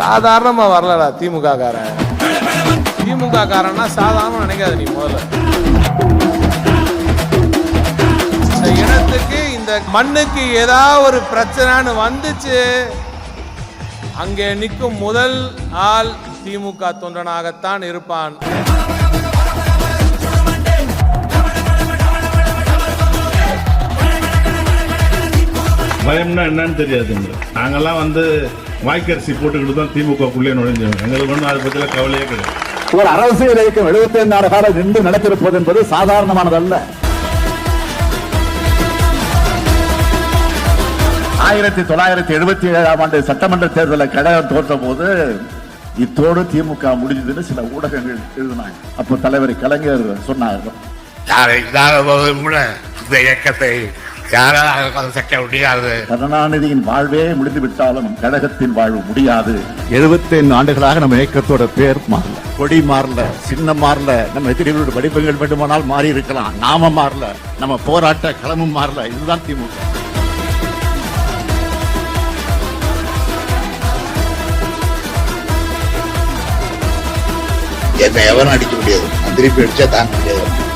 சாதாரணமாக வரலடா திமுக காரன் திமுக காரன்னா சாதாரண நினைக்காத நீ முதல்ல. இந்த இனத்துக்கு இந்த மண்ணுக்கு ஏதாவது ஒரு பிரச்சனைன்னு வந்துச்சு அங்கே நிற்கும் முதல் ஆள் திமுக தொண்டனாகத்தான் இருப்பான். பயம்னா என்னன்னு தெரியாதுங்க நாங்கெல்லாம் வந்து வாய்க்கரிசி போட்டுக்கிட்டு தான் திமுகக்குள்ளே நுழைஞ்சோம். எங்களுக்கு ஒன்றும் அதை பற்றிலாம் கவலையே கிடையாது. ஒரு அரசியல் இயக்கம் எழுபத்தி ஐந்து ஆண்டு காலம் நின்று நடத்திருப்பது என்பது சாதாரணமானதல்ல. ஆயிரத்தி தொள்ளாயிரத்தி எழுபத்தி ஏழாம் ஆண்டு சட்டமன்ற தேர்தலில் கழகம் தோற்ற போது இத்தோடு திமுக முடிஞ்சதுன்னு சில ஊடகங்கள் எழுதினாங்க. அப்போ தலைவர் கலைஞர் சொன்னார் யாரை இல்லாத போதும் கூட இந்த இயக்கத்தை யாரால் கதைக்க முடியாது? கருணாநிதியின் வாழ்வே முடிந்து விட்டாலும் கழகத்தின் வாழ்வு முடியாது. எழுபத்தி ஐந்து ஆண்டுகளாக நம்ம இயக்கத்தோட பேர் மாறல. கொடி மாறல சின்னம் மாறல நம்ம எதிரிகளோட வடிவங்கள் வேண்டுமானால் மாறி இருக்கலாம் நாம மாறல நம்ம போராட்ட களமும் மாறல. இதுதான் திமுக. என்னை எவரும் அடிக்க முடியாது. திருப்பி அடிச்சா தாங்க முடியாது.